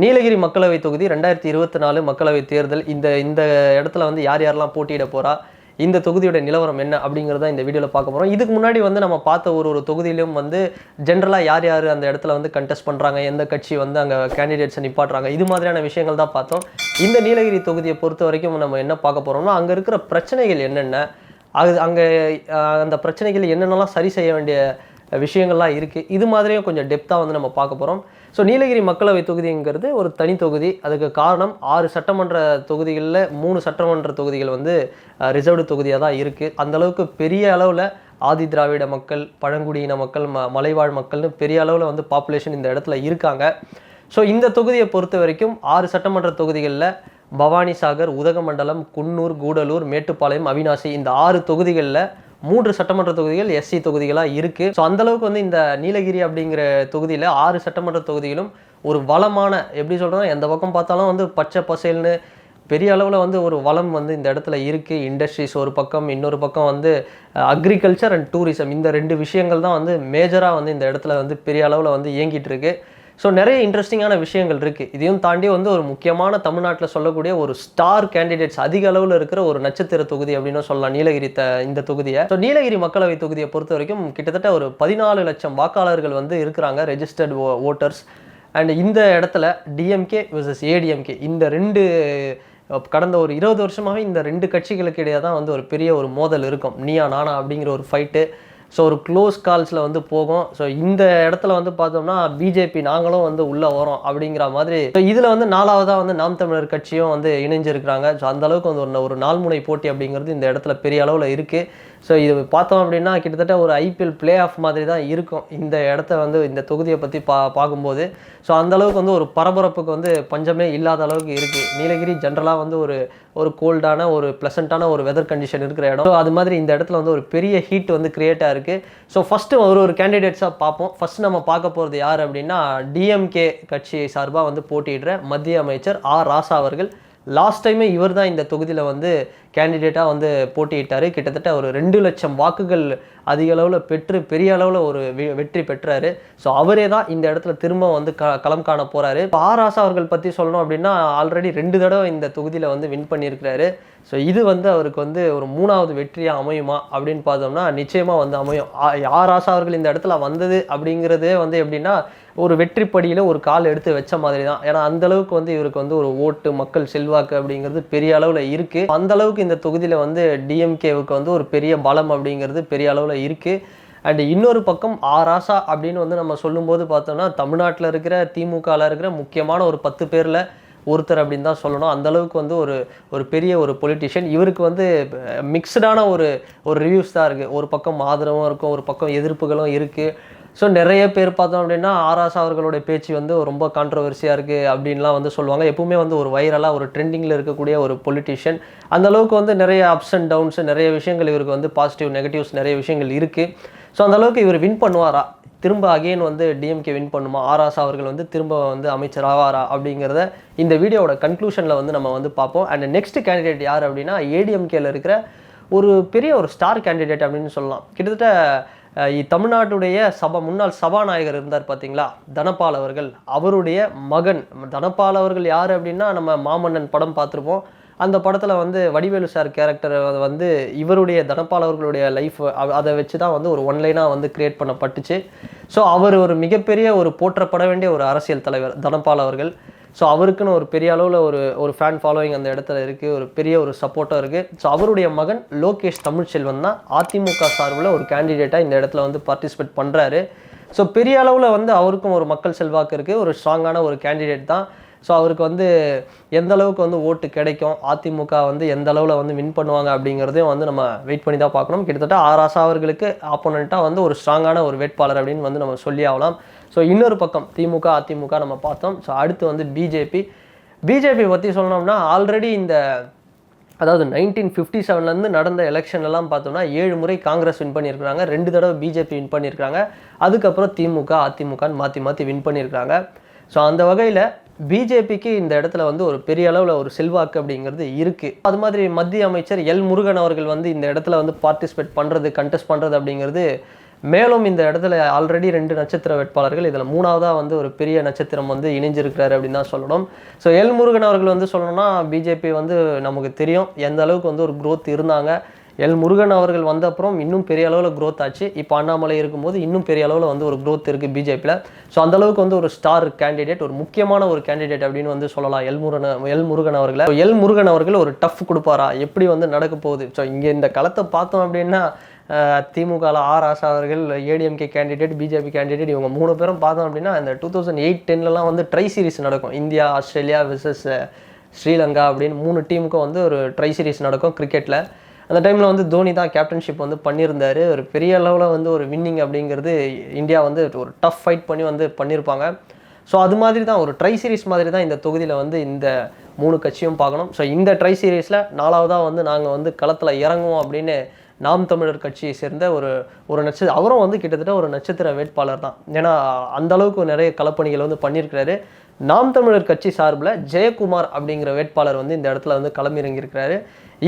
நீலகிரி மக்களவை தொகுதி ரெண்டாயிரத்தி இருபத்தி நாலு மக்களவை தேர்தல் இந்த இந்த இடத்துல வந்து யார் யாரெல்லாம் போட்டியிட போறா இந்த தொகுதியோட நிலவரம் என்ன அப்படிங்கிறத இந்த வீடியோவில் பார்க்க போகிறோம் இதுக்கு முன்னாடி வந்து நம்ம பார்த்த ஒரு ஒரு தொகுதியிலும் வந்து ஜென்ரலாக யார் யார் அந்த இடத்துல வந்து கண்டெஸ்ட் பண்ணுறாங்க எந்த கட்சி வந்து அங்கே கேண்டிடேட்ஸை நிப்பாட்டுறாங்க இது மாதிரியான விஷயங்கள் தான் பார்த்தோம். இந்த நீலகிரி தொகுதியை பொறுத்த வரைக்கும் நம்ம என்ன பார்க்க போகிறோம்னா அங்கே இருக்கிற பிரச்சனைகள் என்னென்ன அது அங்கே அந்த பிரச்சனைகள் என்னென்னலாம் சரி செய்ய வேண்டிய விஷயங்கள்லாம் இருக்குது இது மாதிரியும் கொஞ்சம் டெப்த்தாக வந்து நம்ம பார்க்க போகிறோம் ஸோ நீலகிரி மக்களவை தொகுதிங்கிறது ஒரு தனி தொகுதி. அதுக்கு காரணம் ஆறு சட்டமன்ற தொகுதிகளில் மூணு சட்டமன்ற தொகுதிகள் வந்து ரிசர்வ்டு தொகுதியாக தான் இருக்குது அந்தளவுக்கு பெரிய அளவில் ஆதி திராவிட மக்கள் பழங்குடியின மக்கள் ம மலைவாழ் மக்கள்னு பெரிய அளவில் வந்து பாப்புலேஷன் இந்த இடத்துல இருக்காங்க. ஸோ இந்த தொகுதியை பொறுத்த வரைக்கும் ஆறு சட்டமன்ற தொகுதிகளில் பவானி சாகர் உதகமண்டலம் குன்னூர் கூடலூர் மேட்டுப்பாளையம் அவினாசி இந்த ஆறு தொகுதிகளில் மூன்று சட்டமன்ற தொகுதிகள் எஸ்சி தொகுதிகளாக இருக்குது ஸோ அந்தளவுக்கு வந்து இந்த நீலகிரி அப்படிங்கிற தொகுதியில் ஆறு சட்டமன்ற தொகுதிகளும் ஒரு வளமான எப்படி சொல்கிறோன்னா எந்த பக்கம் பார்த்தாலும் வந்து பச்சை பசேல்னு பெரிய அளவில் வந்து ஒரு வளம் வந்து இந்த இடத்துல இருக்குது இண்டஸ்ட்ரீஸ் ஒரு பக்கம் இன்னொரு பக்கம் வந்து அக்ரிகல்ச்சர் அண்ட் டூரிசம் இந்த ரெண்டு விஷயங்கள் தான் வந்து மேஜராக வந்து இந்த இடத்துல வந்து பெரிய அளவில் வந்து இயங்கிட்டு இருக்குது ஸோ நிறைய இன்ட்ரெஸ்டிங்கான விஷயங்கள் இருக்குது இதையும் தாண்டி வந்து ஒரு முக்கியமான தமிழ்நாட்டில் சொல்லக்கூடிய ஒரு ஸ்டார் கேண்டிடேட்ஸ் அதிக அளவில் இருக்கிற ஒரு நட்சத்திர தொகுதி அப்படின்னு சொல்லலாம். நீலகிரி த இந்த தொகுதியை. ஸோ நீலகிரி மக்களவை தொகுதியை பொறுத்த வரைக்கும் கிட்டத்தட்ட ஒரு பதினாலு லட்சம் வாக்காளர்கள் வந்து இருக்கிறாங்க ரெஜிஸ்டர்ட் ஓட்டர்ஸ் அண்ட் இந்த இடத்துல டிஎம்கே விசஸ் ஏடிஎம்கே இந்த ரெண்டு கடந்த ஒரு இருபது வருஷமாகவே இந்த ரெண்டு கட்சிகளுக்கு இடையே தான் வந்து ஒரு பெரிய ஒரு மோதல் இருக்கும். நீயா நானா அப்படிங்கிற ஒரு ஃபைட்டு ஸோ ஒரு க்ளோஸ் கால்ஸில் வந்து போகும். ஸோ இந்த இடத்துல வந்து பார்த்தோம்னா பிஜேபி நாங்களும் வந்து உள்ளே வரோம் அப்படிங்கிற மாதிரி. ஸோ இதில் வந்து நாலாவதாக வந்து நாம் தமிழர் கட்சியும் வந்து இணைஞ்சிருக்கிறாங்க. ஸோ அந்த அளவுக்கு வந்து ஒரு ஒரு நால்முனை போட்டி அப்படிங்கிறது இந்த இடத்துல பெரிய அளவில் இருக்குது ஸோ இது பார்த்தோம் அப்படின்னா கிட்டத்தட்ட ஒரு ஐபிஎல் பிளே ஆஃப் மாதிரி தான் இருக்கும். இந்த இடத்த வந்து இந்த தொகுதியை பற்றி பா பார்க்கும்போது. ஸோ அந்தளவுக்கு வந்து ஒரு பரபரப்புக்கு வந்து பஞ்சமே இல்லாத அளவுக்கு இருக்குது நீலகிரி ஜென்ரலாக வந்து ஒரு ஒரு கோல்டான ஒரு ப்ளசண்ட்டான ஒரு வெதர் கண்டிஷன் இருக்கிற இடம். ஸோ அது மாதிரி இந்த இடத்துல வந்து ஒரு பெரிய ஹீட் வந்து கிரியேட் இருக்குது ஸோ ஃபஸ்ட்டு ஒரு ஒரு கேண்டிடேட்ஸாக பார்ப்போம். ஃபஸ்ட் நம்ம பார்க்க போகிறது யார் அப்படின்னா டிஎம்கே கட்சி சார்பாக வந்து போட்டியிடுற மத்திய அமைச்சர் ஆர் ராசா அவர்கள். லாஸ்ட் டைமே இவர் தான் இந்த தொகுதியில் வந்து கேண்டிடேட்டாக வந்து போட்டியிட்டார். கிட்டத்தட்ட ஒரு ரெண்டு லட்சம் வாக்குகள் அதிக அளவில் பெற்று பெரிய அளவில் ஒரு வெ- வெற்றி பெற்றார். ஸோ அவரே தான் இந்த இடத்துல திரும்ப வந்து க களம் காண போகிறாரு ஆர் அவர்கள் பற்றி சொல்லணும் அப்படின்னா ஆல்ரெடி ரெண்டு தடவை இந்த தொகுதியில் வந்து வின் பண்ணியிருக்கிறாரு. ஸோ இது வந்து அவருக்கு வந்து ஒரு மூணாவது வெற்றியாக அமையுமா அப்படின்னு பார்த்தோம்னா நிச்சயமாக வந்து அமையும். யார் ஆசா அவர்கள் இந்த இடத்துல வந்தது அப்படிங்கிறதே வந்து எப்படின்னா ஒரு வெற்றி படியில் ஒரு கால் எடுத்து வச்ச மாதிரி தான். ஏன்னா அந்தளவுக்கு வந்து இவருக்கு வந்து ஒரு ஓட்டு மக்கள் செல்வாக்கு அப்படிங்கிறது பெரிய அளவில் இருக்குது அந்தளவுக்கு அளவுக்கு இந்த தொகுதியில் வந்து டிஎம்கேவுக்கு வந்து ஒரு பெரிய பலம் அப்படிங்கிறது பெரிய அளவில் இருக்குது அண்ட் இன்னொரு பக்கம் ஆராசா அப்படின்னு வந்து நம்ம சொல்லும்போது பார்த்தோம்னா தமிழ்நாட்டில் இருக்கிற திமுகவில் இருக்கிற முக்கியமான ஒரு பத்து பேரில் ஒருத்தர் அப்படின்னு தான் சொல்லணும். அந்த அளவுக்கு வந்து ஒரு ஒரு பெரிய ஒரு பொலிட்டிஷியன் இவருக்கு வந்து மிக்சடான ஒரு ஒரு ரிவ்யூஸ் தான் இருக்குது ஒரு பக்கம் ஆதரவும் இருக்கும் ஒரு பக்கம் எதிர்ப்புகளும் இருக்குது ஸோ நிறைய பேர் பார்த்தோம் அப்படின்னா ஆராசா அவர்களுடைய பேச்சு வந்து ரொம்ப கான்ட்ரவர்சியாக இருக்குது அப்படின்லாம் வந்து சொல்லுவாங்க. எப்பவுமே வந்து ஒரு வைரலாக ஒரு ட்ரெண்டிங்கில் இருக்கக்கூடிய ஒரு பொலிட்டிஷியன் அந்த அளவுக்கு வந்து நிறைய அப்ஸ் அண்ட் டவுன்ஸ் நிறைய விஷயங்கள் இவருக்கு வந்து பாசிட்டிவ் நெகட்டிவ்ஸ் நிறைய விஷயங்கள் இருக்குது ஸோ அந்த அளவுக்கு இவர் வின் பண்ணுவாரா? திரும்ப அகைன் வந்து டிஎம்கே வின் பண்ணுமா? ஆராசா அவர்கள் வந்து திரும்ப வந்து அமைச்சர் ஆவாரா? அப்படிங்கிறத இந்த வீடியோவோட கன்க்ளூஷனில் வந்து நம்ம வந்து பார்ப்போம். அண்ட் நெக்ஸ்ட் கேண்டிடேட் யார் அப்படின்னா ஏடிஎம்கேல இருக்கிற ஒரு பெரிய ஒரு ஸ்டார் கேண்டிடேட் அப்படின்னு சொல்லலாம். கிட்டத்தட்ட தமிழ்நாட்டுடைய சபா முன்னாள் சபாநாயகர் இருந்தார் பார்த்தீங்களா தனபால் அவர்கள். அவருடைய மகன். தனபால் அவர்கள் யார் அப்படின்னா நம்ம மாமன்னன் படம் பார்த்துருப்போம். அந்த படத்தில் வந்து வடிவேலு சார் கேரக்டர் வந்து இவருடைய தனபால் அவர்களுடைய லைஃப் அதை வச்சு தான் வந்து ஒரு ஒன்லைனாக வந்து கிரியேட் பண்ணப்பட்டுச்சு. ஸோ அவர் ஒரு மிகப்பெரிய ஒரு போற்றப்பட வேண்டிய ஒரு அரசியல் தலைவர் தனபால் அவர்கள். ஸோ அவருக்குன்னு ஒரு பெரிய அளவில் ஒரு ஒரு ஃபேன் ஃபாலோயிங் அந்த இடத்துல இருக்குது ஒரு பெரிய ஒரு சப்போர்ட்டாக இருக்குது ஸோ அவருடைய மகன் லோகேஷ் தமிழ்ச்செல்வன் தான் அதிமுக சார்பில் ஒரு கேண்டிடேட்டாக இந்த இடத்துல வந்து பார்ட்டிசிபேட் பண்ணுறாரு ஸோ பெரிய அளவில் வந்து அவருக்கும் ஒரு மக்கள் செல்வாக்கு இருக்குது ஒரு ஸ்ட்ராங்கான ஒரு கேண்டிடேட் தான். ஸோ அவருக்கு வந்து எந்த அளவுக்கு வந்து ஓட்டு கிடைக்கும் அதிமுக வந்து எந்த அளவில் வந்து வின் பண்ணுவாங்க அப்படிங்கிறதையும் வந்து நம்ம வெயிட் பண்ணி தான் பார்க்கணும். கிட்டத்தட்ட ஆராசா அவர்களுக்கு ஆப்போனண்ட்டாக வந்து ஒரு ஸ்ட்ராங்கான ஒரு வேட்பாளர் அப்படின்னு வந்து நம்ம சொல்லி ஆகலாம். ஸோ இன்னொரு பக்கம் திமுக அதிமுக நம்ம பார்த்தோம். ஸோ அடுத்து வந்து பிஜேபி பிஜேபி பற்றி சொல்லணும்னா ஆல்ரெடி இந்த அதாவது நைன்டீன் ஃபிஃப்டி செவன்லேருந்து நடந்த எலெக்ஷன் எல்லாம் பார்த்தோம்னா ஏழு முறை காங்கிரஸ் வின் பண்ணியிருக்கிறாங்க. ரெண்டு தடவை பிஜேபி வின் பண்ணியிருக்காங்க அதுக்கப்புறம் திமுக அதிமுகன்னு மாற்றி மாற்றி வின் பண்ணியிருக்காங்க ஸோ அந்த வகையில் பிஜேபிக்கு இந்த இடத்துல வந்து ஒரு பெரிய அளவில் ஒரு செல்வாக்கு அப்படிங்கிறது இருக்குது அது மாதிரி மத்திய அமைச்சர் எல் முருகன் அவர்கள் வந்து இந்த இடத்துல வந்து பார்ட்டிசிபேட் பண்ணுறது கண்டெஸ்ட் பண்ணுறது அப்படிங்கிறது மேலும் இந்த இடத்துல ஆல்ரெடி ரெண்டு நட்சத்திர வேட்பாளர்கள் இதில் மூணாவதாக வந்து ஒரு பெரிய நட்சத்திரம் வந்து இணைஞ்சிருக்கிறாரு அப்படின்னு தான் சொல்லணும். ஸோ எல் முருகன் அவர்கள் வந்து சொல்லணும்னா பிஜேபி வந்து நமக்கு தெரியும் எந்த அளவுக்கு வந்து ஒரு க்ரோத் இருந்தாங்க. எல் முருகன் அவர்கள் வந்த அப்புறம் இன்னும் பெரிய அளவில் க்ரோத் ஆச்சு. இப்போ அண்ணாமலை இருக்கும்போது இன்னும் பெரிய அளவில் வந்து ஒரு க்ரோத் இருக்குது பிஜேபியில் ஸோ அந்தளவுக்கு வந்து ஒரு ஸ்டார் கேண்டிடேட் ஒரு முக்கியமான ஒரு கேண்டிடேட் அப்படின்னு வந்து சொல்லலாம் எல் முருகன் எல் முருகன் அவர்களை. எல் முருகன் அவர்கள் ஒரு டஃப் கொடுப்பாரா? எப்படி வந்து நடக்க போகுது? ஸோ இங்கே இந்த களத்தை பார்த்தோம் அப்படின்னா திமுகவில் ஆர் ஆசா அவர்கள் ஏடிஎம்கே கேண்டிடேட் பிஜேபி கேண்டிடேட் இவங்க மூணு பேரும் பார்த்தோம் அப்படின்னா இந்த டூ தௌசண்ட் எயிட் டென்லலாம் வந்து ட்ரை சீரிஸ் நடக்கும். இந்தியா ஆஸ்திரேலியா விசஸ் ஸ்ரீலங்கா அப்படின்னு மூணு டீமுக்கும் வந்து ஒரு ட்ரை சீரிஸ் நடக்கும் கிரிக்கெட்டில் அந்த டைமில் வந்து தோனி தான் கேப்டன்ஷிப் வந்து பண்ணியிருந்தார். ஒரு பெரிய லெவலில் வந்து ஒரு வின்னிங் அப்படிங்கிறது இந்தியா வந்து ஒரு டஃப் ஃபைட் பண்ணி வந்து பண்ணியிருப்பாங்க. ஸோ அது மாதிரி தான் ஒரு ட்ரை சீரிஸ் மாதிரி தான் இந்த தொகுதியில் வந்து இந்த மூணு கட்சியும் பார்க்கணும். ஸோ இந்த ட்ரை சீரிஸில் நாலாவதாக வந்து நாங்கள் வந்து களத்தில் இறங்குவோம் அப்படின்னு நாம் தமிழர் கட்சியை சேர்ந்த ஒரு ஒரு நட்சத்திர அவரும் வந்து கிட்டத்தட்ட ஒரு நட்சத்திர வேட்பாளர் தான். ஏன்னா அந்த அளவுக்கு நிறைய களப்பணிகளை வந்து பண்ணியிருக்கிறாரு. நாம் தமிழர் கட்சி சார்பில் ஜெயக்குமார் அப்படிங்கிற வேட்பாளர் வந்து இந்த இடத்துல வந்து களமிறங்கியிருக்கிறாரு.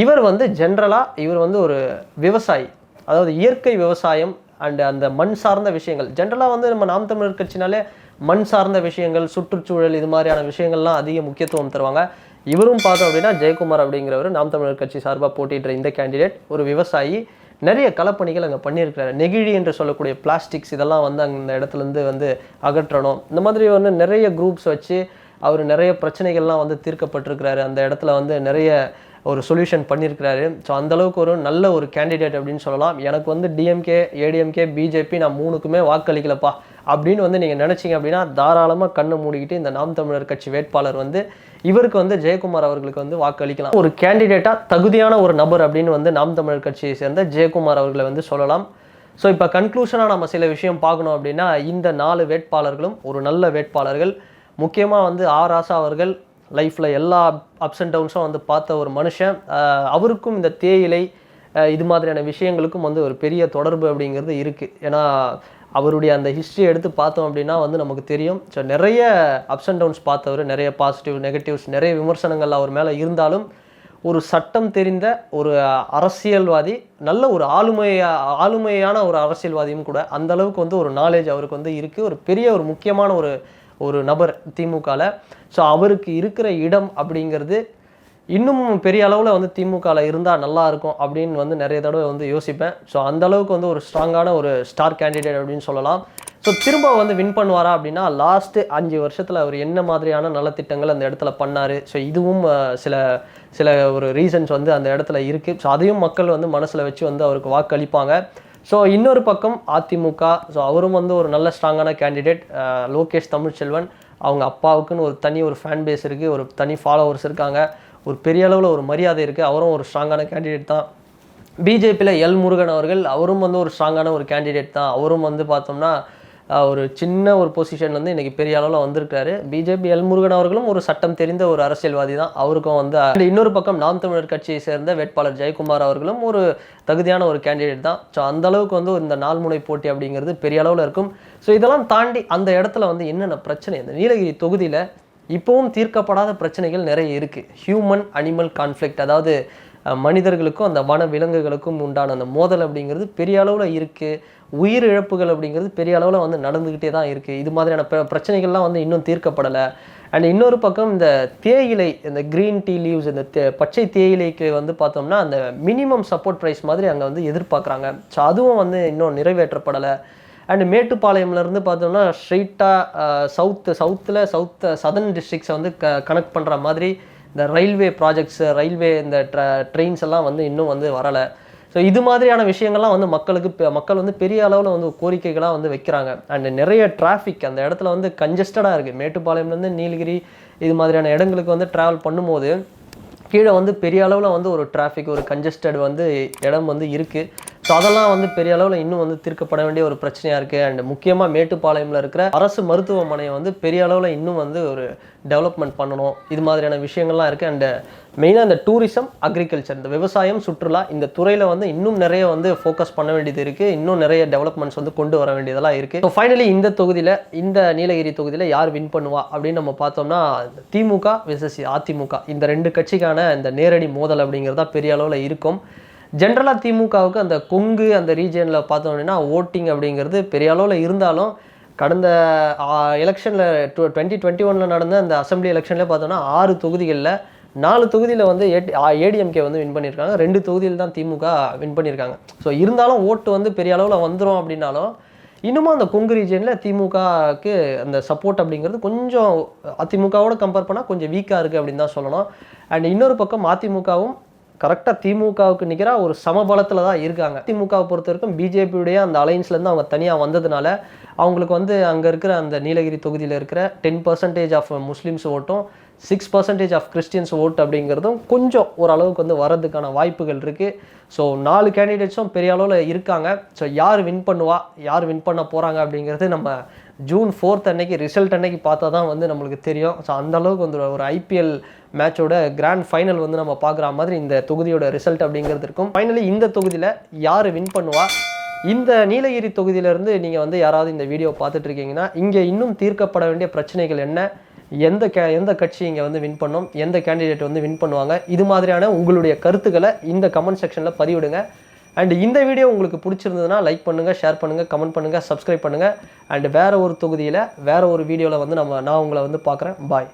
இவர் வந்து ஜென்ரலாக இவர் வந்து ஒரு விவசாயி. அதாவது இயற்கை விவசாயம் அண்ட் அந்த மண் சார்ந்த விஷயங்கள். ஜென்ரலாக வந்து நம்ம நாம் தமிழர் கட்சினாலே மண் சார்ந்த விஷயங்கள் சுற்றுச்சூழல் இது மாதிரியான விஷயங்கள்லாம் அதிக முக்கியத்துவம் தருவாங்க. இவரும் பார்த்தோம் அப்படின்னா ஜெயக்குமார் அப்படிங்கிறவர் நாம் தமிழர் கட்சி சார்பாக போட்டியிடுற இந்த கேண்டிடேட் ஒரு விவசாயி. நிறைய கலப்பணிகள் அங்கே பண்ணியிருக்கிறாரு. நெகிழி என்று சொல்லக்கூடிய பிளாஸ்டிக்ஸ் இதெல்லாம் வந்து அங்கே இந்த இடத்துலேருந்து வந்து அகற்றணும். இந்த மாதிரி வந்து நிறைய குரூப்ஸ் வச்சு அவர் நிறைய பிரச்சனைகள்லாம் வந்து தீர்க்கப்பட்டிருக்கிறாரு. அந்த இடத்துல வந்து நிறைய ஒரு சொல்யூஷன் பண்ணியிருக்கிறாரு. ஸோ அந்தளவுக்கு ஒரு நல்ல ஒரு கேண்டிடேட் அப்படின்னு சொல்லலாம். எனக்கு வந்து டிஎம்கே ஏடிஎம்கே பிஜேபி நான் மூணுக்குமே வாக்களிக்கலப்பா. அப்படின்னு வந்து நீங்கள் நினச்சிங்க அப்படின்னா தாராளமாக கண்ணை மூடிக்கிட்டு இந்த நாம் தமிழர் கட்சி வேட்பாளர் வந்து இவருக்கு வந்து ஜெயக்குமார் அவர்களுக்கு வந்து வாக்களிக்கலாம். ஒரு கேண்டிடேட்டாக தகுதியான ஒரு நபர் அப்படின்னு வந்து நாம் தமிழர் கட்சியை சேர்ந்த ஜெயக்குமார் அவர்களை வந்து சொல்லலாம். ஸோ இப்போ கன்க்ளூஷனாக நம்ம சில விஷயம் பார்க்கணும் அப்படின்னா இந்த நாலு வேட்பாளர்களும் ஒரு நல்ல வேட்பாளர்கள். முக்கியமாக வந்து ஆர் ஆசா அவர்கள் லைஃப்பில் எல்லா அப்ஸ் அண்ட் டவுன்ஸும் வந்து பார்த்த ஒரு மனுஷன். அவருக்கும் இந்த தேயிலை இது மாதிரியான விஷயங்களுக்கும் வந்து ஒரு பெரிய தொடர்பு அப்படிங்கிறது இருக்குது ஏன்னா அவருடைய அந்த ஹிஸ்ட்ரி எடுத்து பார்த்தோம் அப்படின்னா வந்து நமக்கு தெரியும். ஸோ நிறைய அப்ஸ் அண்ட் டவுன்ஸ் பார்த்தவர் நிறைய பாசிட்டிவ் நெகட்டிவ்ஸ் நிறைய விமர்சனங்கள் அவர் மேலே இருந்தாலும் ஒரு சட்டம் தெரிந்த ஒரு அரசியல்வாதி நல்ல ஒரு ஆளுமையாக ஆளுமையான ஒரு அரசியல்வாதியும் கூட அந்த அளவுக்கு வந்து ஒரு நாலேஜ் அவருக்கு வந்து இருக்குது ஒரு பெரிய ஒரு முக்கியமான ஒரு ஒரு நபர் திமுகவில் ஸோ அவருக்கு இருக்கிற இடம் அப்படிங்கிறது இன்னும் பெரிய அளவில் வந்து திமுகவில் இருந்தால் நல்லாயிருக்கும் அப்படின்னு வந்து நிறைய தடவை வந்து யோசிப்பேன். ஸோ அந்த அளவுக்கு வந்து ஒரு ஸ்ட்ராங்கான ஒரு ஸ்டார் கேண்டிடேட் அப்படின்னு சொல்லலாம். ஸோ திரும்ப வந்து வின் பண்ணுவாரா அப்படின்னா லாஸ்ட்டு அஞ்சு வருஷத்தில் அவர் என்ன மாதிரியான நலத்திட்டங்கள் அந்த இடத்துல பண்ணார். ஸோ இதுவும் சில சில ஒரு ரீசன்ஸ் வந்து அந்த இடத்துல இருக்குது ஸோ அதையும் மக்கள் வந்து மனசில் வச்சு வந்து அவருக்கு வாக்களிப்பாங்க. ஸோ இன்னொரு பக்கம் அதிமுக ஸோ அவரும் வந்து ஒரு நல்ல ஸ்ட்ராங்கான கேண்டிடேட் uh, லோகேஷ் தமிழ்ச்செல்வன். அவங்க அப்பாவுக்குன்னு ஒரு தனி ஒரு ஃபேன் பேஸ் இருக்குது ஒரு தனி ஃபாலோவர்ஸ் இருக்காங்க. ஒரு பெரிய அளவில் ஒரு மரியாதை இருக்குது அவரும் ஒரு ஸ்ட்ராங்கான கேண்டிடேட் தான். பிஜேபியில் எல் முருகன் அவர்கள் அவரும் வந்து ஒரு ஸ்ட்ராங்கான ஒரு கேண்டிடேட் தான். அவரும் வந்து பார்த்தோம்னா ஒரு சின்ன ஒரு பொசிஷன்லேருந்து இன்றைக்கி இன்னைக்கு பெரிய அளவில் வந்திருக்காரு பிஜேபி எல் முருகன் அவர்களும் ஒரு சட்டம் தெரிந்த ஒரு அரசியல்வாதி தான். அவருக்கும் வந்து இன்னொரு பக்கம் நாம் தமிழர் கட்சியை சேர்ந்த வேட்பாளர் ஜெயக்குமார் அவர்களும் ஒரு தகுதியான ஒரு கேண்டிடேட் தான். ஸோ அந்த அளவுக்கு வந்து இந்த நால்முனை போட்டி அப்படிங்கிறது பெரிய அளவில் இருக்கும். ஸோ இதெல்லாம் தாண்டி அந்த இடத்துல வந்து என்னென்ன பிரச்சனை? இந்த நீலகிரி தொகுதியில் இப்போவும் தீர்க்கப்படாத பிரச்சனைகள் நிறைய இருக்குது ஹியூமன் அனிமல் கான்ஃப்ளிக்ட் அதாவது மனிதர்களுக்கும் அந்த வன விலங்குகளுக்கும் உண்டான அந்த மோதல் அப்படிங்கிறது பெரிய அளவில் இருக்குது உயிர் இழப்புகள் அப்படிங்கிறது பெரிய அளவில் வந்து நடந்துக்கிட்டே தான் இருக்குது இது மாதிரியான பிர- பிரச்சனைகள்லாம் வந்து இன்னும் தீர்க்கப்படலை. அண்ட் இன்னொரு பக்கம் இந்த தேயிலை இந்த க்ரீன் டீ லீவ்ஸ் இந்த தே பச்சை தேயிலைக்கு வந்து பார்த்தோம்னா அந்த மினிமம் சப்போர்ட் ப்ரைஸ் மாதிரி அங்கே வந்து எதிர்பார்க்குறாங்க. ஸோ அதுவும் வந்து இன்னும் நிறைவேற்றப்படலை. அண்ட் மேட்டுப்பாளையம்ல இருந்து பார்த்தோம்னா ஸ்ட்ரெயிட்டாக சவுத்து சவுத்தில் சவுத் சதர்ன் டிஸ்ட்ரிக்ஸை வந்து க கனெக்ட் பண்ணுற மாதிரி இந்த ரயில்வே ப்ராஜெக்ட்ஸு ரயில்வே இந்த ட்ரெயின்ஸ் எல்லாம் வந்து இன்னும் வந்து வரலை. ஸோ இது மாதிரியான விஷயங்கள்லாம் வந்து மக்களுக்கு மக்கள் வந்து பெரிய அளவில் வந்து கோரிக்கைகளாக வந்து வைக்கிறாங்க. அண்ட் நிறைய டிராஃபிக் அந்த இடத்துல வந்து கஞ்சஸ்டடாக இருக்குது மேட்டுப்பாளையம்லேருந்து நீலகிரி இது மாதிரியான இடங்களுக்கு வந்து ட்ராவல் பண்ணும்போது கீழே வந்து பெரிய அளவில் வந்து ஒரு டிராஃபிக் ஒரு கஞ்சஸ்டட் வந்து இடம் வந்து இருக்குது ஸோ அதெல்லாம் வந்து பெரிய அளவில் இன்னும் வந்து தீர்க்கப்பட வேண்டிய ஒரு பிரச்சனையாக இருக்குது அண்ட் முக்கியமாக மேட்டுப்பாளையம்ல இருக்கிற அரசு மருத்துவமனையை வந்து பெரிய அளவில் இன்னும் வந்து ஒரு டெவலப்மெண்ட் பண்ணணும். இது மாதிரியான விஷயங்கள்லாம் இருக்குது அண்ட் மெயினாக இந்த டூரிசம் அக்ரிகல்ச்சர் இந்த விவசாயம் சுற்றுலா இந்த துறையில் வந்து இன்னும் நிறைய வந்து ஃபோக்கஸ் பண்ண வேண்டியது இருக்குது இன்னும் நிறைய டெவலப்மெண்ட்ஸ் வந்து கொண்டு வர வேண்டியதெல்லாம் இருக்குது ஸோ ஃபைனலி இந்த தொகுதியில் இந்த நீலகிரி தொகுதியில் யார் வின் பண்ணுவா அப்படின்னு நம்ம பார்த்தோம்னா திமுக விசஸ் அதிமுக. இந்த ரெண்டு கட்சிக்கான இந்த நேரடி மோதல் அப்படிங்கிறதா பெரிய அளவில் இருக்கும். ஜென்ரலாக திமுகவுக்கு அந்த கொங்கு அந்த ரீஜியனில் பார்த்தோம் அப்படின்னா ஓட்டிங் அப்படிங்கிறது பெரிய அளவில் இருந்தாலும் கடந்த எலெக்ஷனில் டூ டுவெண்ட்டி டுவெண்ட்டி ஒனில் நடந்த அந்த அசம்பிளி எலெக்ஷன்லேயே பார்த்தோம்னா ஆறு தொகுதிகளில் நாலு தொகுதியில் வந்து ஏடிஎம்கே வந்து வின் பண்ணியிருக்காங்க. ரெண்டு தொகுதியில் தான் திமுக வின் பண்ணியிருக்காங்க. ஸோ இருந்தாலும் ஓட்டு வந்து பெரிய அளவில் வந்துடும் அப்படின்னாலும் இன்னமும் அந்த கொங்கு ரீஜனில் திமுகவுக்கு அந்த சப்போர்ட் அப்படிங்கிறது கொஞ்சம் அதிமுகவோட கம்பேர் பண்ணால் கொஞ்சம் வீக்காக இருக்குது அப்படின்னு தான் சொல்லணும். அண்ட் இன்னொரு பக்கம் அதிமுகவும் கரெக்டாக திமுகவுக்கு நிற்கிற ஒரு சமபலத்தில் தான் இருக்காங்க. திமுகவை பொறுத்த வரைக்கும் பிஜேபியுடைய அந்த அலைன்ஸ்லேருந்து அவங்க தனியாக வந்ததுனால அவங்களுக்கு வந்து அங்கே இருக்கிற அந்த நீலகிரி தொகுதியில் இருக்கிற டென் பர்சன்டேஜ் ஆஃப் முஸ்லீம்ஸ் ஓட்டும் six percentage of Christians vote அப்படிங்கிறதும் கொஞ்சம் ஓரளவுக்கு வந்து வர்றதுக்கான வாய்ப்புகள் இருக்குது ஸோ நாலு கேண்டிடேட்ஸும் பெரிய அளவில் இருக்காங்க. ஸோ யார் வின் பண்ணுவா யார் வின் பண்ண போகிறாங்க அப்படிங்கிறது நம்ம ஜூன் ஃபோர்த் அன்னைக்கு ரிசல்ட் அன்னைக்கு பார்த்தா தான் வந்து நம்மளுக்கு தெரியும். ஸோ அந்த அளவுக்கு வந்து ஒரு ஐபிஎல் மேட்சோட கிராண்ட் ஃபைனல் வந்து நம்ம பார்க்குற மாதிரி இந்த தொகுதியோட ரிசல்ட் அப்படிங்கிறது இருக்கும். ஃபைனலி இந்த தொகுதியில் யார் வின் பண்ணுவா? இந்த நீலகிரி தொகுதியிலேருந்து நீங்கள் வந்து யாராவது இந்த வீடியோ பார்த்துட்ருக்கீங்கன்னா இங்கே இன்னும் தீர்க்கப்பட வேண்டிய பிரச்சனைகள் என்ன? எந்த கே எந்த கட்சி இங்கே வந்து வின் பண்ணும்? எந்த கேண்டிடேட் வந்து வின் பண்ணுவாங்க? இது மாதிரியான உங்களுடைய கருத்துக்களை இந்த கமெண்ட் செக்ஷனில் பதிவிடுங்க. அண்ட் இந்த வீடியோ உங்களுக்கு பிடிச்சிருந்ததுன்னா லைக் பண்ணுங்கள் ஷேர் பண்ணுங்கள் கமெண்ட் பண்ணுங்கள் சப்ஸ்கிரைப் பண்ணுங்கள் அண்ட் வேறு ஒரு தொகுதியில் வேறு ஒரு வீடியோவில் வந்து நம்ம நான் உங்களை வந்து பார்க்குறேன். பாய்